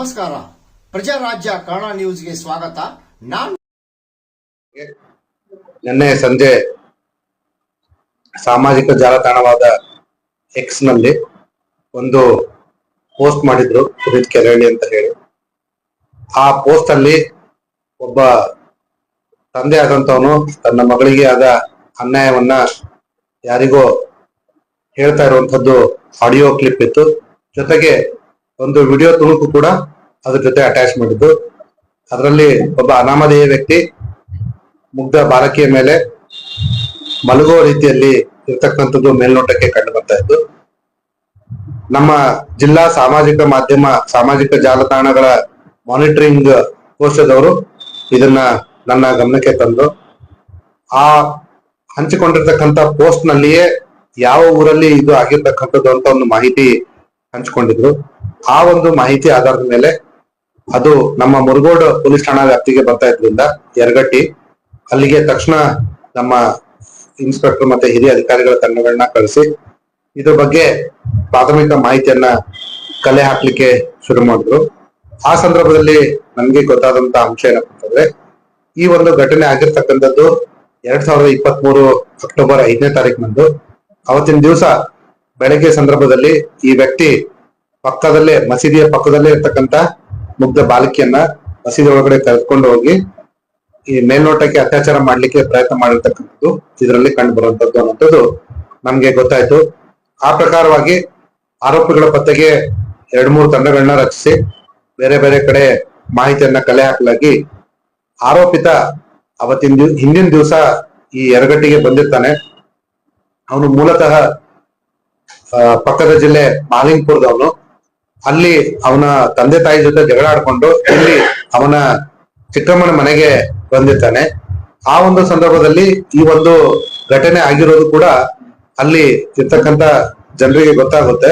ನಮಸ್ಕಾರ. ಪ್ರಜಾರಾಜ್ಯ ಕನ್ನಡ ನ್ಯೂಸ್ಗೆ ಸ್ವಾಗತ. ನಾನು ನಿನ್ನೆ ಸಂಜೆ ಸಾಮಾಜಿಕ ಜಾಲತಾಣವಾದ ಎಕ್ಸ್ನಲ್ಲಿ ಒಂದು ಪೋಸ್ಟ್ ಮಾಡಿದ್ರು ಪುನೀತ್ ಕೆರಳಿ ಅಂತ ಹೇಳಿ. ಆ ಪೋಸ್ಟ್ ಅಲ್ಲಿ ಒಬ್ಬ ತಂದೆ ಆದಂತವನು ತನ್ನ ಮಗಳಿಗೆ ಆದ ಅನ್ಯಾಯವನ್ನ ಯಾರಿಗೋ ಹೇಳ್ತಾ ಇರುವಂತದ್ದು ಆಡಿಯೋ ಕ್ಲಿಪ್ ಇತ್ತು. ಜೊತೆಗೆ ಒಂದು ವಿಡಿಯೋ ತುಣುಕು ಕೂಡ ಅದ್ರ ಜೊತೆ ಅಟ್ಯಾಚ್ ಮಾಡಿದ್ದು. ಅದರಲ್ಲಿ ಒಬ್ಬ ಅನಾಮಧೇಯ ವ್ಯಕ್ತಿ, ಮುಗ್ಧ ಬಾಲಕಿಯ ಮೇಲೆ ಮಲಗುವ ರೀತಿಯಲ್ಲಿ ಇರ್ತಕ್ಕಂಥದ್ದು ಮೇಲ್ನೋಟಕ್ಕೆ ಕಂಡು ಬರ್ತಾ ಇತ್ತು. ನಮ್ಮ ಜಿಲ್ಲಾ ಸಾಮಾಜಿಕ ಮಾಧ್ಯಮ, ಸಾಮಾಜಿಕ ಜಾಲತಾಣಗಳ ಮಾನಿಟರಿಂಗ್ ಕೋಶದವರು ಇದನ್ನ ನನ್ನ ಗಮನಕ್ಕೆ ತಂದು, ಆ ಹಂಚಿಕೊಂಡಿರ್ತಕ್ಕಂಥ ಪೋಸ್ಟ್ ನಲ್ಲಿಯೇ ಯಾವ ಊರಲ್ಲಿ ಇದು ಆಗಿರ್ತಕ್ಕಂಥದ್ದು ಅಂತ ಒಂದು ಮಾಹಿತಿ ಹಂಚಿಕೊಂಡಿದ್ರು. ಆ ಒಂದು ಮಾಹಿತಿ ಆಧಾರದ ಮೇಲೆ ಅದು ನಮ್ಮ ಮುರುಗೋಡು ಪೊಲೀಸ್ ಠಾಣಾ ವ್ಯಾಪ್ತಿಗೆ ಬರ್ತಾ ಇದ್ರಿಂದ ಯರಗಟ್ಟಿ, ಅಲ್ಲಿಗೆ ತಕ್ಷಣ ನಮ್ಮ ಇನ್ಸ್ಪೆಕ್ಟರ್ ಮತ್ತೆ ಹಿರಿಯ ಅಧಿಕಾರಿಗಳ ತಂಡಗಳನ್ನ ಕಳಿಸಿ ಇದ್ರ ಬಗ್ಗೆ ಪ್ರಾಥಮಿಕ ಮಾಹಿತಿಯನ್ನ ಕಲೆ ಹಾಕ್ಲಿಕ್ಕೆ ಶುರು ಮಾಡಿದ್ರು. ಆ ಸಂದರ್ಭದಲ್ಲಿ ನನ್ಗೆ ಗೊತ್ತಾದಂತ ಅಂಶ ಏನಪ್ಪ ಈ ಒಂದು ಘಟನೆ ಆಗಿರ್ತಕ್ಕಂಥದ್ದು ಎರಡ್ ಸಾವಿರದ ಇಪ್ಪತ್ತ್ ಮೂರು ಅಕ್ಟೋಬರ್ ಐದನೇ ತಾರೀಕಿನಂದು ಅವತ್ತಿನ ದಿವಸ ಬೆಳಗ್ಗೆ ಸಂದರ್ಭದಲ್ಲಿ ಈ ವ್ಯಕ್ತಿ ಪಕ್ಕದಲ್ಲೇ, ಮಸೀದಿಯ ಪಕ್ಕದಲ್ಲೇ ಇರ್ತಕ್ಕಂತ ಮುಗ್ಧ ಬಾಲಕಿಯನ್ನ ಮಸೀದಿ ಒಳಗಡೆ ಕರೆದುಕೊಂಡು ಹೋಗಿ ಈ ಮೇಲ್ನೋಟಕ್ಕೆ ಅತ್ಯಾಚಾರ ಮಾಡ್ಲಿಕ್ಕೆ ಪ್ರಯತ್ನ ಮಾಡಿರ್ತಕ್ಕಂಥದ್ದು ಇದರಲ್ಲಿ ಕಂಡು ಬರುವಂತದ್ದು ಅನ್ನೋಂಥದ್ದು ನಮ್ಗೆ ಗೊತ್ತಾಯ್ತು. ಆ ಪ್ರಕಾರವಾಗಿ ಆರೋಪಿಗಳ ಪತ್ತೆಗೆ ಎರಡ್ ಮೂರು ತಂಡಗಳನ್ನ ರಚಿಸಿ ಬೇರೆ ಬೇರೆ ಕಡೆ ಮಾಹಿತಿಯನ್ನ ಕಲೆ ಹಾಕಲಾಗಿ ಆರೋಪಿತ ಅವತ್ತಿನ ಹಿಂದಿನ ದಿವಸ ಈ ಎರಗಟ್ಟಿಗೆ ಬಂದಿರ್ತಾನೆ. ಅವನು ಮೂಲತಃ ಪಕ್ಕದ ಜಿಲ್ಲೆ ಮಾಲಿಂಗ್ಪುರದವನು ಅಲ್ಲಿ ಅವನ ತಂದೆ ತಾಯಿ ಜೊತೆ ಜಗಳ ಆಡ್ಕೊಂಡು ಇಲ್ಲಿ ಅವನ ಚಿಕ್ಕಮ್ಮನ ಮನೆಗೆ ಬಂದಿರ್ತಾನೆ. ಆ ಒಂದು ಸಂದರ್ಭದಲ್ಲಿ ಈ ಒಂದು ಘಟನೆ ಆಗಿರೋದು ಕೂಡ ಅಲ್ಲಿ ಇರ್ತಕ್ಕಂತ ಜನರಿಗೆ ಗೊತ್ತಾಗುತ್ತೆ.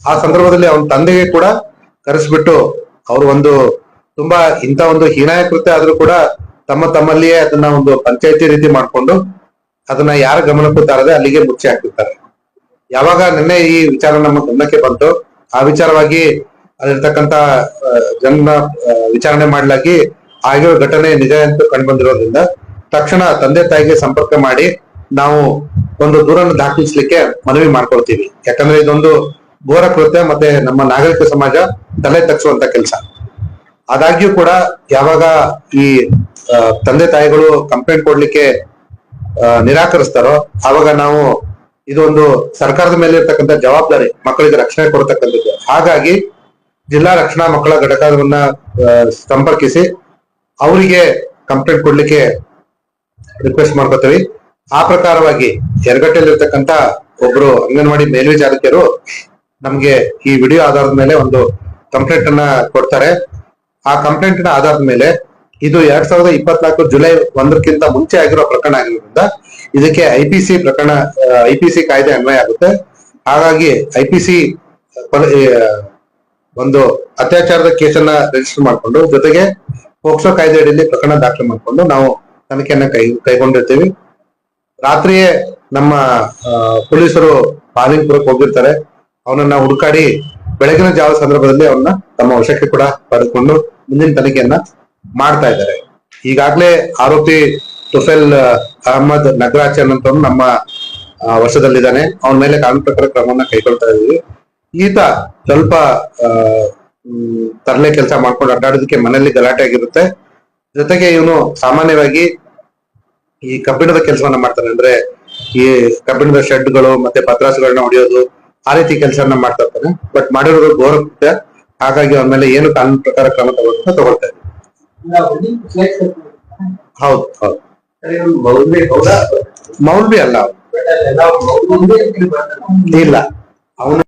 ಆ ಸಂದರ್ಭದಲ್ಲಿ ಅವನ ತಂದೆಗೆ ಕೂಡ ಕರೆಸ್ಬಿಟ್ಟು ಅವರು ಒಂದು ತುಂಬಾ ಇಂಥ ಒಂದು ಹೀನಾಯ ಕೃತ್ಯ ಆದ್ರೂ ಕೂಡ ತಮ್ಮ ತಮ್ಮಲ್ಲಿಯೇ ಅದನ್ನ ಒಂದು ಪಂಚಾಯತಿ ರೀತಿ ಮಾಡ್ಕೊಂಡು ಅದನ್ನ ಯಾರ ಗಮನಕ್ಕೂ ತಾರದೆ ಅಲ್ಲಿಗೆ ಮುಚ್ಚಿ ಹಾಕ್ಬಿಡ್ತಾರೆ ಯಾವಾಗ ನಿನ್ನೆ ಈ ವಿಚಾರ ನಮ್ಮ ಗಮನಕ್ಕೆ ಬಂತು, ಆ ವಿಚಾರವಾಗಿ ಅಲ್ಲಿರ್ತಕ್ಕಂತ ಜನ ವಿಚಾರಣೆ ಮಾಡಲಾಗಿ ಆಗಿರೋ ಘಟನೆ ನಿಜ ಅಂತ ಕಂಡು ಬಂದಿರೋದ್ರಿಂದ ತಕ್ಷಣ ತಂದೆ ತಾಯಿಗೆ ಸಂಪರ್ಕ ಮಾಡಿ ನಾವು ಒಂದು ದೂರನ್ನು ದಾಖಲಿಸ್ಲಿಕ್ಕೆ ಮನವಿ ಮಾಡ್ಕೊಳ್ತೀವಿ. ಯಾಕಂದ್ರೆ ಇದೊಂದು ಘೋರ ಕೃತ್ಯ ಮತ್ತೆ ನಮ್ಮ ನಾಗರಿಕ ಸಮಾಜ ತಲೆ ತಗ್ಸುವಂತ ಕೆಲಸ. ಆದಾಗ್ಯೂ ಕೂಡ ಯಾವಾಗ ಈ ತಂದೆ ತಾಯಿಗಳು ಕಂಪ್ಲೇಂಟ್ ಕೊಡ್ಲಿಕ್ಕೆ ನಿರಾಕರಿಸ್ತಾರೋ, ಆವಾಗ ನಾವು ಇದೊಂದು ಸರ್ಕಾರದ ಮೇಲೆ ಇರ್ತಕ್ಕಂಥ ಜವಾಬ್ದಾರಿ ಮಕ್ಕಳಿಗೆ ರಕ್ಷಣೆ ಕೊಡ್ತಕ್ಕಂಥದ್ದು. ಹಾಗಾಗಿ ಜಿಲ್ಲಾ ರಕ್ಷಣಾ ಮಕ್ಕಳ ಘಟಕವನ್ನ ಸಂಪರ್ಕಿಸಿ ಅವರಿಗೆ ಕಂಪ್ಲೇಂಟ್ ಕೊಡ್ಲಿಕ್ಕೆ ರಿಕ್ವೆಸ್ಟ್ ಮಾಡ್ಕೋತೀವಿ. ಆ ಪ್ರಕಾರವಾಗಿ ಎರಗಟ್ಟೆಯಲ್ಲಿರ್ತಕ್ಕಂತ ಒಬ್ರು ಅಂಗನವಾಡಿ ಮೇಲ್ವಿಚಾರಕಿಯರು ನಮ್ಗೆ ಈ ವಿಡಿಯೋ ಆಧಾರದ ಮೇಲೆ ಒಂದು ಕಂಪ್ಲೇಂಟ್ ಅನ್ನ ಕೊಡ್ತಾರೆ. ಆ ಕಂಪ್ಲೇಂಟ್ನ ಆಧಾರದ ಮೇಲೆ ಇದು ಎರಡ್ ಸಾವಿರದ ಇಪ್ಪತ್ನಾಲ್ಕು ಜುಲೈ ಒಂದಕ್ಕಿಂತ ಮುಂಚೆ ಆಗಿರೋ ಪ್ರಕರಣ ಆಗಿರೋದ್ರಿಂದ ಇದಕ್ಕೆ ಐಪಿಸಿ ಪ್ರಕರಣ ಐಪಿಸಿ ಕಾಯ್ದೆ ಅನ್ವಯ ಆಗುತ್ತೆ. ಹಾಗಾಗಿ ಐಪಿಸಿ ಒಂದು ಅತ್ಯಾಚಾರದ ಕೇಸನ್ನ ರಿಜಿಸ್ಟರ್ ಮಾಡಿಕೊಂಡು, ಜೊತೆಗೆ ಪೋಕ್ಸೋ ಕಾಯ್ದೆ ಅಡಿಯಲ್ಲಿ ಪ್ರಕರಣ ದಾಖಲೆ ಮಾಡಿಕೊಂಡು ನಾವು ತನಿಖೆಯನ್ನ ಕೈ, ಕೈಗೊಂಡಿರ್ತೀವಿ. ರಾತ್ರಿಯೇ ನಮ್ಮ ಪೊಲೀಸರು ಪಾಲಿಂಗ್ಪುರಕ್ಕೆ ಹೋಗಿರ್ತಾರೆ. ಅವನನ್ನ ಹುಡುಕಾಡಿ ಬೆಳಗಿನ ಜಾವ ಸಂದರ್ಭದಲ್ಲಿ ಅವನ್ನ ತಮ್ಮ ವಶಕ್ಕೆ ಕೂಡ ಪಡೆದುಕೊಂಡು ಮುಂದಿನ ತನಿಖೆಯನ್ನ ಮಾಡ್ತಾ ಇದ್ದಾರೆ. ಈಗಾಗಲೇ ಆರೋಪಿ ತುಫೆಲ್ ಅಹಮದ್ ನಗರಾಚ್ ಅಂತ ನಮ್ಮ ವರ್ಷದಲ್ಲಿದ್ದಾನೆ ಅವನ ಮೇಲೆ ಕಾನೂನು ಪ್ರಕಾರ ಕ್ರಮವನ್ನ ಕೈಗೊಳ್ತಾ ಇದೀವಿ ಈತ ಸ್ವಲ್ಪ ತರಲೆ ಕೆಲಸ ಮಾಡ್ಕೊಂಡು ಅಡ್ಡಾಡೋದಕ್ಕೆ ಮನೆಯಲ್ಲಿ ಗಲಾಟೆ ಆಗಿರುತ್ತೆ. ಜೊತೆಗೆ ಇವನು ಸಾಮಾನ್ಯವಾಗಿ ಈ ಕಬ್ಬಿಣದ ಕೆಲಸವನ್ನ ಮಾಡ್ತಾನೆ. ಅಂದ್ರೆ ಈ ಕಬ್ಬಿಣದ ಶೆಡ್ಗಳು ಮತ್ತೆ ಪತ್ರಾಸುಗಳನ್ನ ಹೊಡೆಯೋದು ಆ ರೀತಿ ಕೆಲಸವನ್ನ ಮಾಡ್ತಾ ಇರ್ತಾನೆ. ಬಟ್ ಮಾಡಿರೋದು ಗೌರವ ಹಾಗಾಗಿ ಅವನ ಮೇಲೆ ಏನು ಕಾನೂನು ಪ್ರಕಾರ ಕ್ರಮ ತಗೊಳ್ತಾ ತಗೊಳ್ತಾ ಇದ್ದೀವಿ. ಹೌದು ಹೌದು. ಮೌಲ್ವಿ ಅಲ್ಲ. ಇಲ್ಲ. ಅವನು